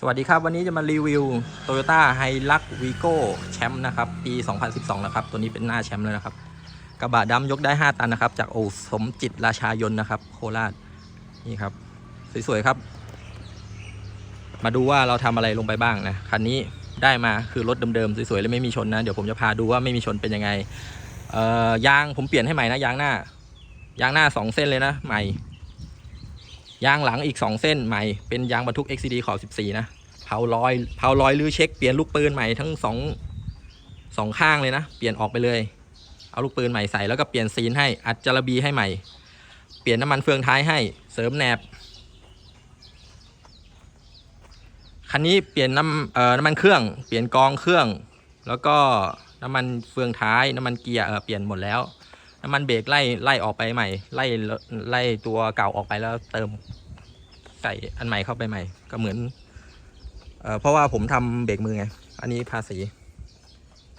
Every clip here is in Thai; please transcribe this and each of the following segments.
สวัสดีครับ วันนี้จะมารีวิว Toyota h i l u x Vigo แชมป์นะครับ ปี 2012 นะครับ ตัวนี้เป็นหน้าแชมป์เลยนะครับ กระบะดำยกได้ 5 ตันนะครับ จากโอสมจิตราชายน์นะครับ โคราช นี่ครับ สวย ๆ ครับ มาดูว่าเราทำอะไรลงไปบ้างนะ คันนี้ได้มาคือรถเดิม ๆ สวย ๆ เลยไม่มีชนนะ เดี๋ยวผมจะพาดูว่าไม่มีชนเป็นยังไง เอ่อ ยางผมเปลี่ยนให้ใหม่นะ ยางหน้า ยางหน้า 2 เส้นเลยนะ ใหม่ ยางหลังอีก 2 เส้นใหม่ เป็นยางบรรทุก XCD ขอบ14 นะเผาลอยเผาลอยลื้อเช็คเปลี่ยนลูกปืนใหม่ทั้งสองสองข้างเลยนะ เปลี่ยนออกไปเลย เอาลูกปืนใหม่ใส่แล้วก็เปลี่ยนซีนให้อัดจารบีให้ใหม่ เปลี่ยนน้ำมันเฟืองท้ายให้เสริมแหนบคันนี้เปลี่ยนน้ำเอ่อน้ำมันเครื่อง เปลี่ยนกองเครื่อง แล้วก็น้ำมันเฟืองท้ายน้ำมันเกียร์เออเปลี่ยนหมดแล้ว น้ำมันเบรกไล่ไล่ออกไปใหม่ ไล่ไล่ตัวเก่าออกไปแล้วเติมใส่อันใหม่เข้าไปใหม่ ก็เหมือนเออเพราะว่าผมทำเบรกมือไง อันนี้ภาษี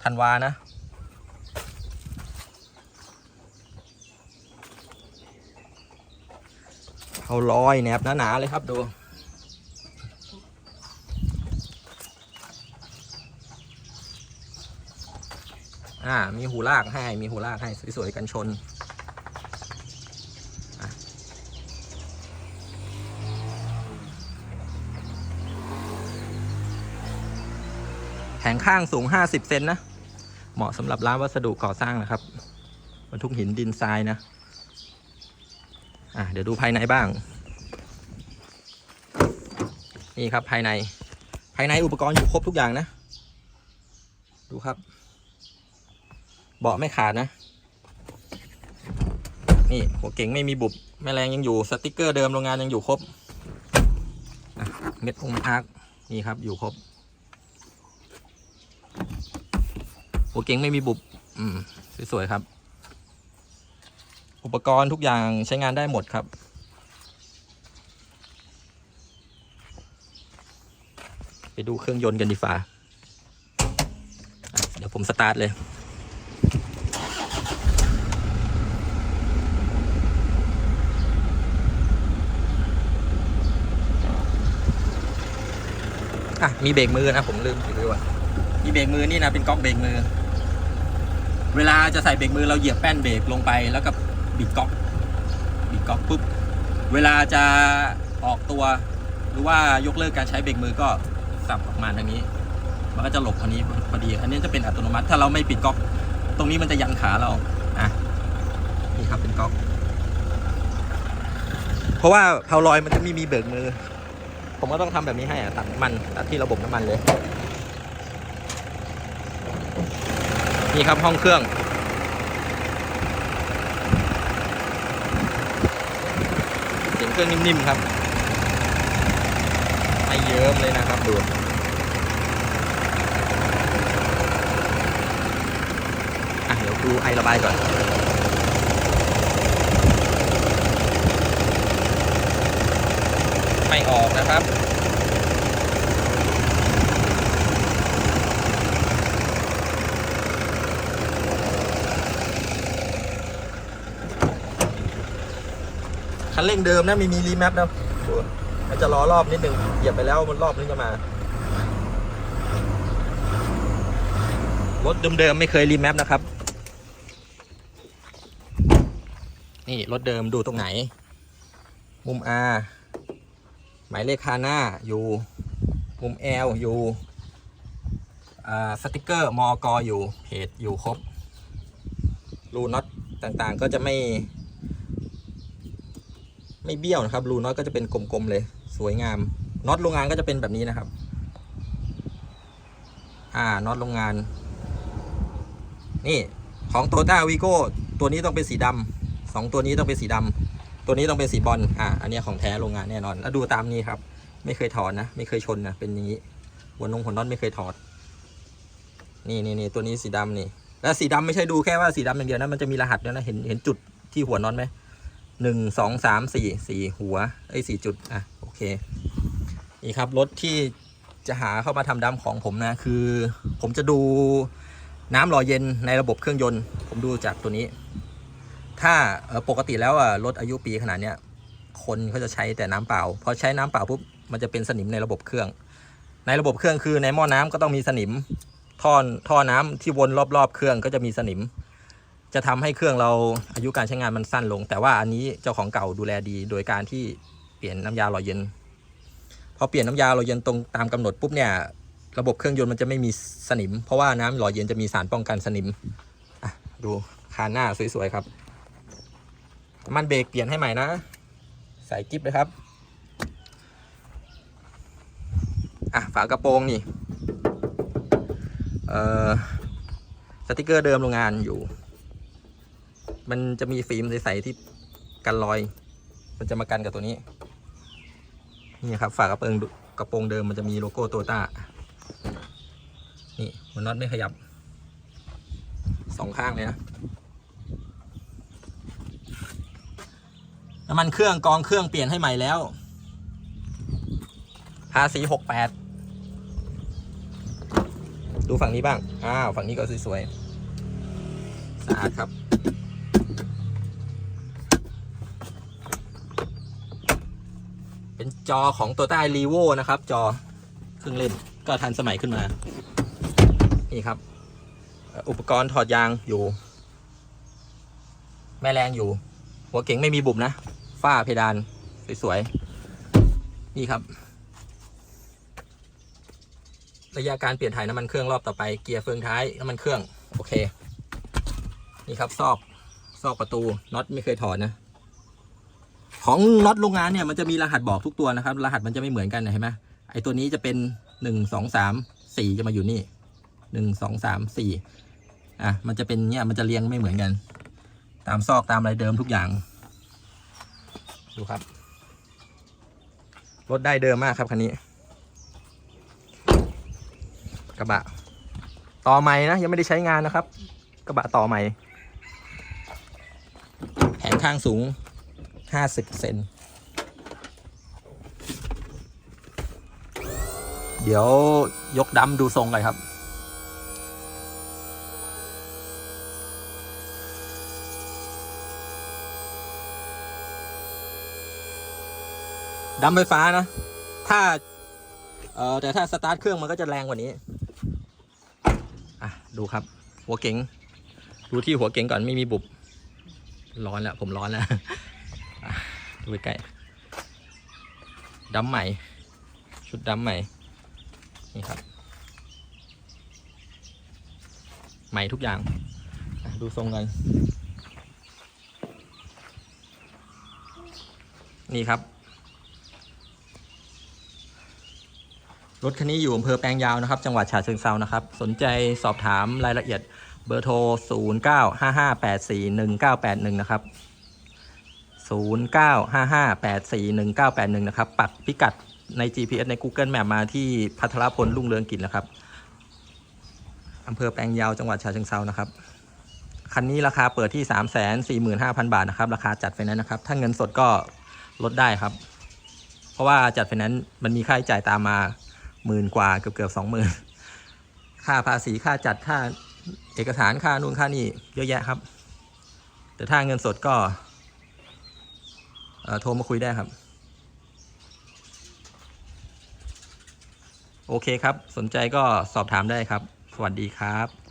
ธันวานะ เอาลอยแนบหนาๆเลยครับดู อ่า มีหูลากให้ มีหูลากให้สวยๆกันชนแผงข้างสูง 50 เซนนะ เหมาะสำหรับร้านวัสดุก่อสร้างนะครับบรรทุกหินดินทรายนะ อะ เดี๋ยวดูภายในบ้าง นี่ครับภายใน ภายในอุปกรณ์อยู่ครบทุกอย่างนะ ดูครับ เบาะไม่ขาดนะ นี่หัวเก่งไม่มีบุบแม่แรงยังอยู่สติกเกอร์เดิมโรงงานยังอยู่ครบเม็ดองอาร์คนี่ครับอยู่ครบหัวเก่งไม่มีบุบอืมสวยๆครับ อุปกรณ์ทุกอย่างใช้งานได้หมดครับไปดูเครื่องยนต์กันดีฝ่าเดี๋ยวผมสตาร์ทเลย อะมีเบรกมือนะผมลืมถือว่ามีเบรกมือนี่นะเป็นก๊อกเบรกมือ เวลาจะใส่เบรกมือเราเหยียบแป้นเบรกลงไปแล้วก็บิดก๊อกบิดก๊อกปุ๊บเวลาจะออกตัว หรือว่ายกเลิกการใช้เบรกมือก็สับออกมาทางนี้ มันก็จะหลบอันนี้พอดี อันนี้จะเป็นอัตโนมัติ ถ้าเราไม่ปิดก๊อก ตรงนี้มันจะยันขาเราอะนี่ครับเป็นก๊อก เพราะว่าเพาลอยมันจะไม่มีเบรกมือ ผมก็ต้องทำแบบนี้ให้อะตัดมันตัดที่ระบบน้ำมันเลย นี่ครับห้องเครื่อง เสียงเครื่องนิ่มๆครับไม่เยิ้มเลยนะครับดูอะเดี๋ยวดูไอระบายก่อน ม่ออกนะครับ คันเร่งเดิมนะไม่มีรีแมปนะมันจะรอรอบนิดหนึ่งเหยียบไปแล้วมันรอบนึงจะมา รถเดิมๆไม่เคยรีแมปนะครับ นี่ รถเดิมดูตรงไหน มุม R หมายเลขคาหน้าอยู่มุม L อยู่สติกเกอร์มอกอยู่เพจอยู่ครบรูน็อตต่างๆก็จะไม่ ไม่เบี้ยวนะครับรูน็อตก็จะเป็นกลมๆเลย สวยงามน็อตโรงงานก็จะเป็นแบบนี้นะครับ อ่าน็อตโรงงาน นี่ของโตต้าวีโก้ตัวนี้ต้องเป็นสีดำสองตัวนี้ต้องเป็นสีดำ ตัวนี้ต้องเป็นสีบอลอ่าอันนี้ของแท้โรงงานแน่นอน แล้วดูตามนี้ครับ ไม่เคยถอดนะ ไม่เคยชนนะ เป็นนี้ หัวนงหัวน็อตไม่เคยถอด นี่นี่นี่ตัวนี้สีดำนี่ แล้วสีดำไม่ใช่ดูแค่ว่าสีดำอย่างเดียวนะ มันจะมีรหัสด้วยนะ เห็นเห็นจุดที่หัวน็อตไหมหนึ่งสองสามสี่สี่หัวไอ้ยสี่จุด อะ โอเค นี่ครับรถที่จะหาเข้ามาทำดำของผมนะ คือ ผมจะดูน้ำหล่อเย็นในระบบเครื่องยนต์ ผมดูจากตัวนี้ ถ้าปกติแล้วรถอายุปีขนาดเนี้ยคนเขาจะใช้แต่น้ำเปล่าพอใช้น้ำเปล่าปุ๊บมันจะเป็นสนิมในระบบเครื่อง ในระบบเครื่องคือในหม้อน้ำก็ต้องมีสนิมท่อท่อน้ำที่วนรอบๆ เครื่องก็จะมีสนิม จะทำให้เครื่องเราอายุการใช้งานมันสั้นลง แต่ว่าอันนี้เจ้าของเก่าดูแลดี โดยการที่เปลี่ยนน้ำยาหล่อเย็นพอเปลี่ยนน้ำยาหล่อเย็นตรงตามกำหนดปุ๊บเนี่ยระบบเครื่องยนต์มันจะไม่มีสนิม เพราะว่าน้ำหล่อเย็นจะมีสารป้องกันสนิมอะดูคานหน้าสวยๆครับ น้ำมันเบรกเปลี่ยนให้ใหม่นะ ใส่กิ๊บเลยครับ อะ ฝากระโปรงนี่ เอ่อ สติกเกอร์เดิมโรงงานอยู่ มันจะมีฟิล์มใสๆที่กันรอย มันจะมากันกับตัวนี้ นี่ครับ ฝากระโปรงกระโปรงเดิมมันจะมีโลโก้โตต้า นี่หัวน็อตไม่ขยับสองข้างเลยนะ น้ำมันเครื่องกองเครื่องเปลี่ยนให้ใหม่แล้วภาษีหกแปดดูฝั่งนี้บ้าง อ้าว ฝั่งนี้ก็สวยๆ สะอาดครับ เป็นจอของตัวใต้รีโวนะครับ จอเครื่องเล่นก็ทันสมัยขึ้นมา นี่ครับ อุปกรณ์ถอดยางอยู่ แม่แรงอยู่ หัวเก๋งไม่มีบุบนะ ฝ้าเพดาน สวยๆ นี่ครับ ระยะการเปลี่ยนถ่ายน้ำมันเครื่องรอบต่อไป เกียร์เฟืองท้ายน้ำมันเครื่อง โอเค นี่ครับซอกซอกประตูน็อตไม่เคยถอดนะ ของน็อตโรงงานเนี่ยมันจะมีรหัสบอกทุกตัวนะครับ รหัสมันจะไม่เหมือนกันนะเห็นไหมไอตัวนี้จะเป็นหนึ่งสองสามสี่จะมาอยู่นี่หนึ่งสองสามสี่อะมันจะเป็นเนี่ยมันจะเรียงไม่เหมือนกัน ตามซอกตามอะไรเดิมทุกอย่าง ดูครับ รถได้เดิมมากครับคันนี้ กระบะ ต่อใหม่นะ ยังไม่ได้ใช้งานนะครับ กระบะต่อใหม่แผงข้างสูง 50 เซน เดี๋ยวยกดำดูทรงเลยครับ ดำไฟฟ้านะ ถ้า เอ่อ แต่ถ้าสตาร์ทเครื่องมันก็จะแรงกว่านี้ อะ ดูครับ หัวเก๋ง ดูที่หัวเก๋งก่อนไม่มีบุบ ร้อนแล้ว ผมร้อนแล้วดูใกล้ๆดำใหม่ ชุดดำใหม่ นี่ครับ ใหม่ทุกอย่าง ดูทรงกัน นี่ครับ รถคันนี้อยู่อำเภอแปลงยาวนะครับ จังหวัดฉะเชิงเซานะครับ สนใจสอบถามรายละเอียดเบอร์โทร 0955841981 นะครับ 0955841981 นะครับ ปักพิกัดใน GPS ใน Google Map มาที่พัทรพลรุ่งเรืองกิจนะครับอำเภอแปลงยาวจังหวัดฉะเชิงเซานะครับ คันนี้ราคาเปิดที่ 345,000 บาทนะครับ ราคาจัดไฟแนนซ์นะครับ ถ้าเงินสดก็ลดได้ครับ เพราะว่าจัดไฟแนนซ์มันมีค่าใช้จ่ายตามมา หมื่นกว่าเกือบเกือบสองหมื่นค่าภาษีค่าจัดค่าเอกสารค่านู่นค่านี่เยอะแยะครับ แต่ถ้าเงินสดก็โทรมาคุยได้ครับ โอเคครับ สนใจก็สอบถามได้ครับ สวัสดีครับ